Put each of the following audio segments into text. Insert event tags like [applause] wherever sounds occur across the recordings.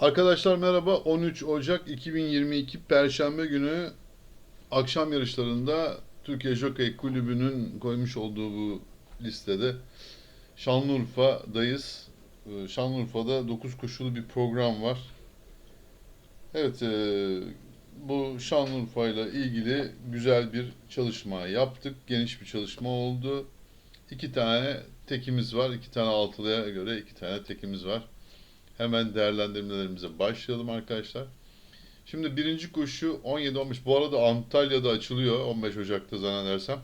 Arkadaşlar merhaba. 13 Ocak 2022 Perşembe günü akşam yarışlarında Türkiye Jockey Kulübü'nün koymuş olduğu bu listede Şanlıurfa'dayız. Ee, Şanlıurfa'da 9 koşulu bir program var. Evet, e, bu Şanlıurfa ile ilgili güzel bir çalışma yaptık. Geniş bir çalışma oldu. İki tane tekimiz var. iki tane altılıya göre iki tane tekimiz var. Hemen değerlendirmelerimize başlayalım arkadaşlar. Şimdi birinci koşu 17-15. Bu arada Antalya'da açılıyor 15 Ocak'ta zannedersem.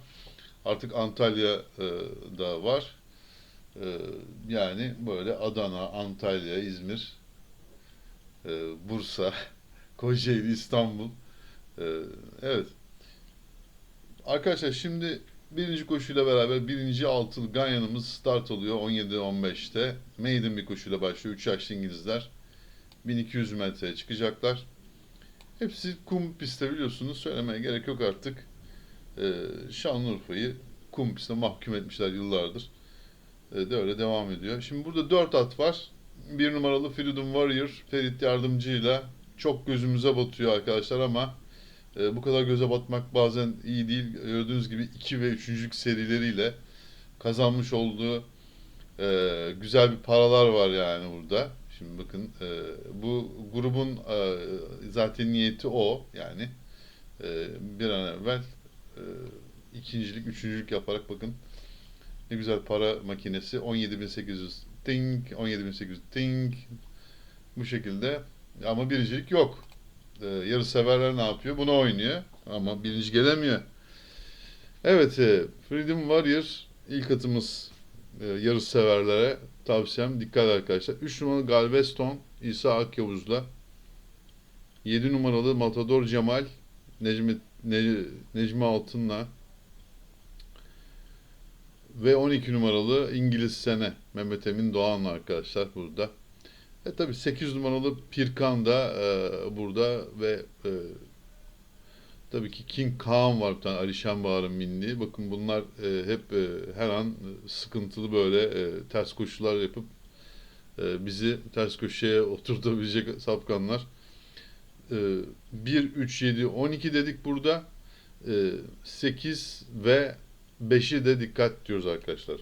Artık Antalya'da var. Ee, Yani böyle Adana, Antalya, İzmir, e, Bursa, [laughs] Kocaeli, İstanbul. Evet. Arkadaşlar şimdi birinci koşuyla beraber birinci altılı Ganyan'ımız start oluyor 17-15'te. Maiden bir koşuyla başlıyor. 3 yaşlı İngilizler. 1200 metreye çıkacaklar. Hepsi kum pistte biliyorsunuz. Söylemeye gerek yok artık. Ee, Şanlıurfa'yı kum piste mahkum etmişler yıllardır. Ee, de öyle devam ediyor. Şimdi burada 4 at var. Bir numaralı Freedom Warrior Ferit Yardımcı'yla çok gözümüze batıyor arkadaşlar ama e, bu kadar göze batmak bazen iyi değil. Gördüğünüz gibi 2 ve 3. serileriyle kazanmış olduğu e, güzel bir paralar var yani burada. Şimdi bakın e, bu grubun e, zaten niyeti o yani e, bir an evvel e, ikincilik, üçüncülük yaparak bakın ne güzel para makinesi 17.800 ting, 17.800 ting bu şekilde ama biricilik yok. E, yarı severler ne yapıyor? Bunu oynuyor ama birinci gelemiyor. Evet, e, Freedom Warrior ilk atımız e, yarı severlere tavsiyem dikkat arkadaşlar. 3 numaralı Galveston İsa Akyavuz'la 7 numaralı Matador Cemal Necmi, Ne- Necmi Altın'la ve 12 numaralı İngiliz Sene Mehmet Emin Doğan'la arkadaşlar burada. E tabi 8 numaralı Pirkan da e, burada ve e, tabii ki King Kaan var bir tane Alişan Bahar'ın bindiği. Bakın bunlar e, hep e, her an sıkıntılı böyle e, ters koşular yapıp e, bizi ters köşeye [laughs] oturtabilecek safkanlar. E, 1, 3, 7, 12 dedik burada. E, 8 ve 5'i de dikkat diyoruz arkadaşlar.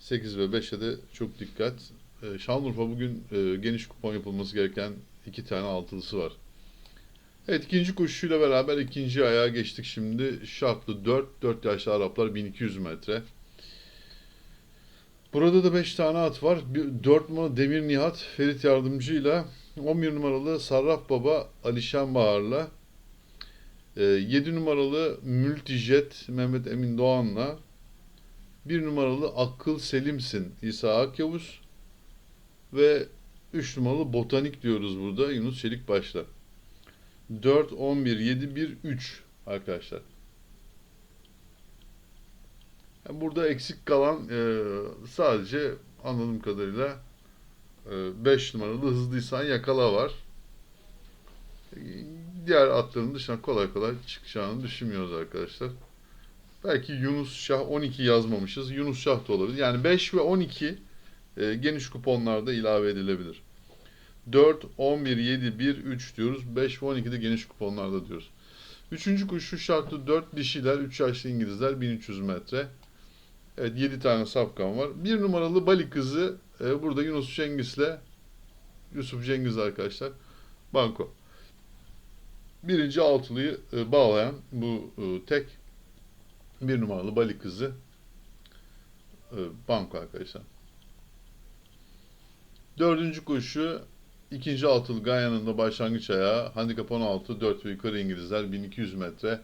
8 ve 5'e de çok dikkat. E, Şanlıurfa bugün e, geniş kupon yapılması gereken iki tane altılısı var. Evet ikinci koşuyla beraber ikinci ayağa geçtik şimdi. Şartlı 4, 4 yaşlı Araplar 1200 metre. Burada da 5 tane at var. 4 numaralı Demir Nihat Ferit Yardımcı'yla 11 numaralı Sarraf Baba Alişan Bahar'la 7 numaralı Multijet Mehmet Emin Doğan'la 1 numaralı Akıl Selimsin İsa Akyavuz ve 3 numaralı Botanik diyoruz burada Yunus Çelik Başla. 4, 11, 7, 1, 3 arkadaşlar. Burada eksik kalan e, sadece anladığım kadarıyla 5 numaralı Hızlıysan Yakala var. E, Diğer atların dışına kolay kolay çıkacağını düşünmüyoruz arkadaşlar. Belki Yunus Şah 12 yazmamışız. Yunus Şah da olabilir. Yani 5 ve 12 e, geniş kuponlarda ilave edilebilir. 4, 11, 7, 1, 3 diyoruz. 5 ve 12 de geniş kuponlarda diyoruz. Üçüncü koşu şartlı 4 dişiler, 3 yaşlı İngilizler 1300 metre. Evet 7 tane safkan var. Bir numaralı Bali kızı e, burada Yunus Cengiz'le Yusuf Cengiz arkadaşlar. Banko. Birinci altılıyı e, bağlayan bu e, tek bir numaralı Bali kızı e, banko arkadaşlar. Dördüncü koşu ikinci altılı Ganyan'ın da başlangıç ayağı. Handikap 16, 4 ve yukarı İngilizler 1200 metre.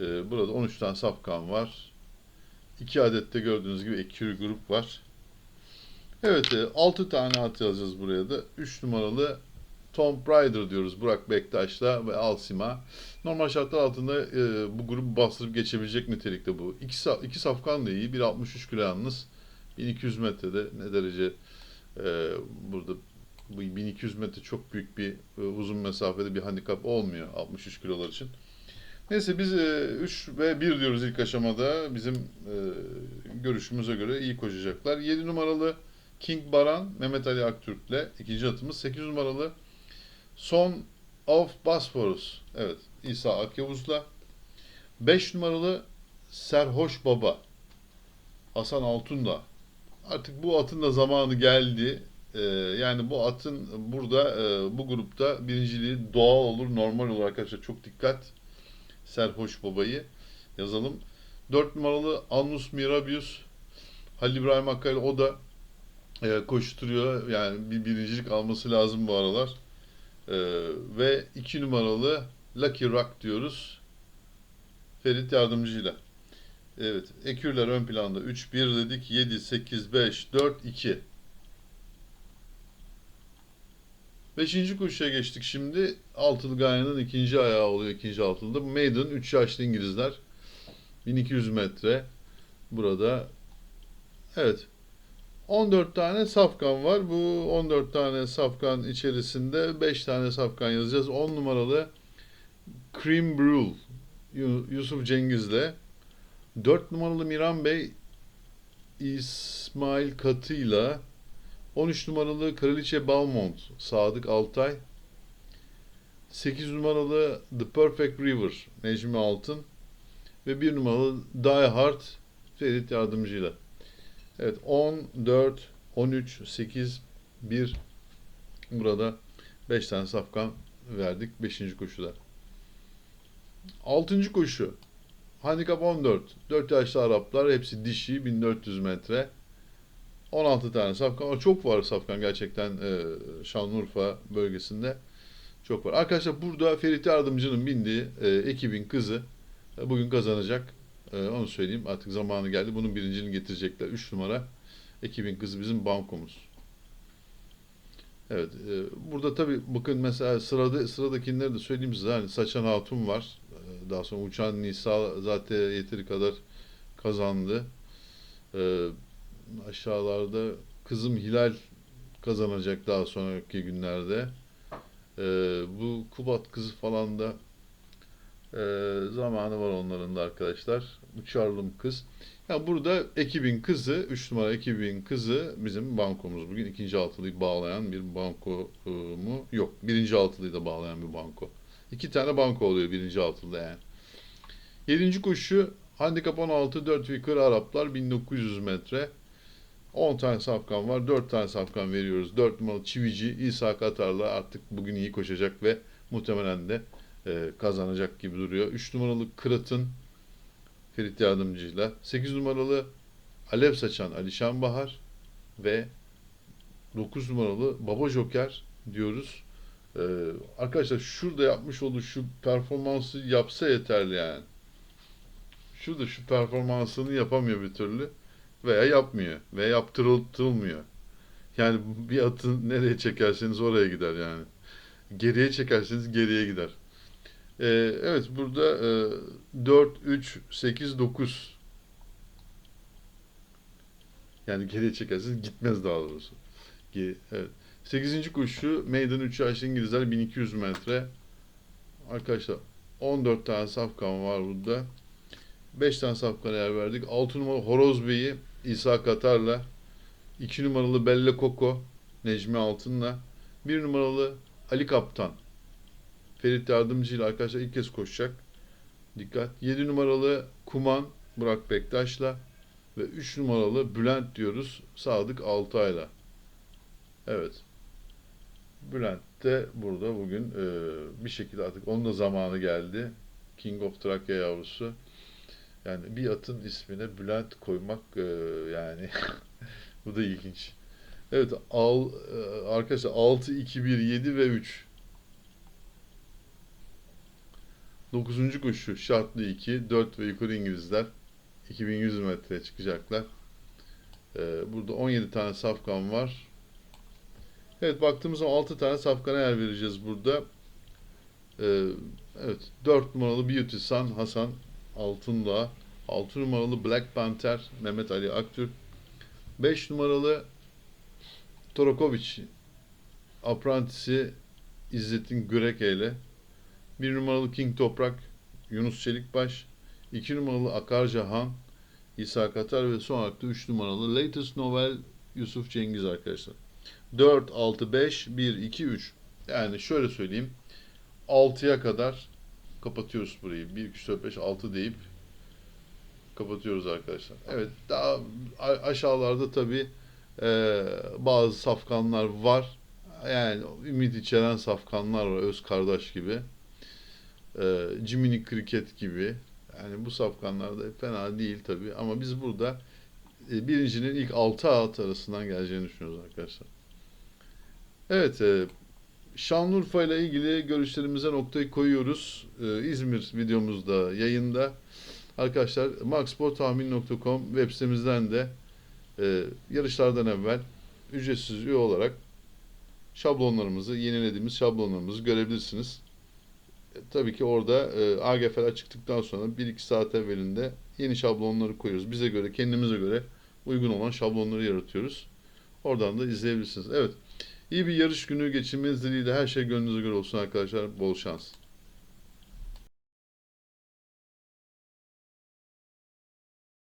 E, burada 13 tane safkan var. 2 adette gördüğünüz gibi ekürü grup var. Evet, e, 6 tane at yazacağız buraya da. 3 numaralı Tom Ryder diyoruz Burak Bektaş'la ve Alsima. Normal şartlar altında e, bu grubu bastırıp geçebilecek nitelikte bu. İki, iki safkan da iyi. 1.63 kilo yalnız. 1200 metrede ne derece e, burada bu 1200 metre çok büyük bir e, uzun mesafede bir handikap olmuyor 63 kilolar için. Neyse biz 3 ve 1 diyoruz ilk aşamada. Bizim e, görüşümüze göre iyi koşacaklar. 7 numaralı King Baran Mehmet Ali Aktürk'le ikinci atımız. 8 numaralı Son of Bosphorus. Evet İsa Akyavuz'la. 5 numaralı Serhoş Baba Hasan Altun'la. Artık bu atın da zamanı geldi. Ee, yani bu atın burada e, bu grupta birinciliği doğal olur, normal olur arkadaşlar. Çok dikkat. Serhoş Baba'yı yazalım. 4 numaralı Annus Mirabius Halil İbrahim Hakkari o da e, koşturuyor. Yani bir birincilik alması lazım bu aralar. E, ve 2 numaralı Lucky Rock diyoruz. Ferit Yardımcı'yla. Evet. Ekürler ön planda. 3-1 dedik. 7, 8, 5, 4, 2. Beşinci koşuya geçtik şimdi. Altılı Gayan'ın ikinci ayağı oluyor ikinci altılıda. Maiden 3 yaşlı İngilizler. 1200 metre. Burada evet 14 tane safkan var. Bu 14 tane safkan içerisinde 5 tane safkan yazacağız. 10 numaralı Cream Brule Yu- Yusuf Cengiz'le 4 numaralı Miran Bey İsmail Katı'yla 13 numaralı Kraliçe Balmont Sadık Altay 8 numaralı The Perfect River Necmi Altın ve 1 numaralı Die Hard Ferit Yardımcı'yla. Evet 10, 4, 13, 8, 1 burada 5 tane safkan verdik 5. koşuda. 6. koşu Handikap 14. 4 yaşlı Araplar hepsi dişi 1400 metre. 16 tane safkan. Çok var safkan gerçekten e, Şanlıurfa bölgesinde. Çok var. Arkadaşlar burada Ferit Yardımcı'nın bindiği e, ekibin kızı e, bugün kazanacak. E, onu söyleyeyim. Artık zamanı geldi. Bunun birinciliğini getirecekler. 3 numara. Ekibin kızı bizim bankomuz. Evet. e, burada tabii bakın mesela sırada sıradakini de söyleyeyim size. Hani Saçan Hatun var. E, daha sonra Uçan Nisa zaten yeteri kadar kazandı. E, aşağılarda kızım Hilal kazanacak daha sonraki günlerde. E, bu Kubat kızı falan da e, zamanı var onların da arkadaşlar. Uçarlım kız. Ya burada ekibin kızı, 3 numara ekibin kızı bizim bankomuz. Bugün ikinci altılıyı bağlayan bir banko e, mu? Yok. Birinci altılıyı da bağlayan bir banko. İki tane banko oluyor birinci altıda yani. Yedinci koşu handikap 16 4 fikir Araplar 1900 metre. 10 tane safkan var. 4 tane safkan veriyoruz. 4 numaralı Çivici İsa Katar'la artık bugün iyi koşacak ve muhtemelen de e, kazanacak gibi duruyor. 3 numaralı Kırat'ın Ferit Yardımcı'yla. 8 numaralı Alev Saçan Alişan Bahar ve 9 numaralı Baba Joker diyoruz. Ee, arkadaşlar şurada yapmış olduğu şu performansı yapsa yeterli yani. Şurada şu performansını yapamıyor bir türlü veya yapmıyor veya yaptırılmıyor. Yani bir atı nereye çekerseniz oraya gider yani. Geriye çekerseniz geriye gider. Ee, evet burada e, 4, 3, 8, 9 yani geriye çekerseniz gitmez daha doğrusu. Ge- Evet. 8. koşu Meydan 3 yaşlı İngilizler 1200 metre. Arkadaşlar 14 tane safkan var burada. 5 tane safkan yer verdik. 6 numaralı Horoz Bey'i İsa Katar'la 2 numaralı Belle Koko Necmi Altın'la 1 numaralı Ali Kaptan Ferit Yardımcı ile arkadaşlar ilk kez koşacak. Dikkat. 7 numaralı Kuman Burak Bektaş'la ve 3 numaralı Bülent diyoruz Sadık Altay'la. Evet. Bülent de burada bugün e, bir şekilde artık onun da zamanı geldi. King of Trakya yavrusu. Yani bir atın ismine Bülent koymak e, yani [laughs] bu da ilginç. Evet al, e, arkadaşlar 6, 2, 1, 7 ve 3. 9. koşu şartlı 2, 4 ve yukarı İngilizler 2100 metreye çıkacaklar. Ee, burada 17 tane safkan var. Evet baktığımız zaman 6 tane safkana yer vereceğiz burada. Ee, evet 4 numaralı Beauty Sun Hasan Altındağ. 6 numaralı Black Panther Mehmet Ali Aktürk. 5 numaralı Torokovic Aprantisi İzzettin Güreke ile 1 numaralı King Toprak Yunus Çelikbaş, 2 numaralı Akarcahan İsa Katar ve son olarak da 3 numaralı Latest Novel Yusuf Cengiz arkadaşlar. 4, 6, 5, 1, 2, 3. Yani şöyle söyleyeyim. 6'ya kadar kapatıyoruz burayı. 1, 2, 3, 4, 5, 6 deyip kapatıyoruz arkadaşlar. Evet daha aşağılarda tabi bazı safkanlar var. Yani ümit içeren safkanlar var. Öz kardeş gibi. E, Jiminy Cricket gibi. Yani bu safkanlar da fena değil tabi. Ama biz burada e, birincinin ilk 6 at arasından geleceğini düşünüyoruz arkadaşlar. Evet, e, Şanlıurfa ile ilgili görüşlerimize noktayı koyuyoruz. E, İzmir videomuzda yayında. Arkadaşlar maxsporttahmin.com web sitemizden de e, yarışlardan evvel ücretsiz üye olarak şablonlarımızı, yenilediğimiz şablonlarımızı görebilirsiniz. E, tabii ki orada e, AGF'ler çıktıktan sonra 1-2 saat evvelinde yeni şablonları koyuyoruz. Bize göre, kendimize göre uygun olan şablonları yaratıyoruz. Oradan da izleyebilirsiniz. Evet. İyi bir yarış günü geçirmeniz dileğiyle her şey gönlünüze göre olsun arkadaşlar. Bol şans.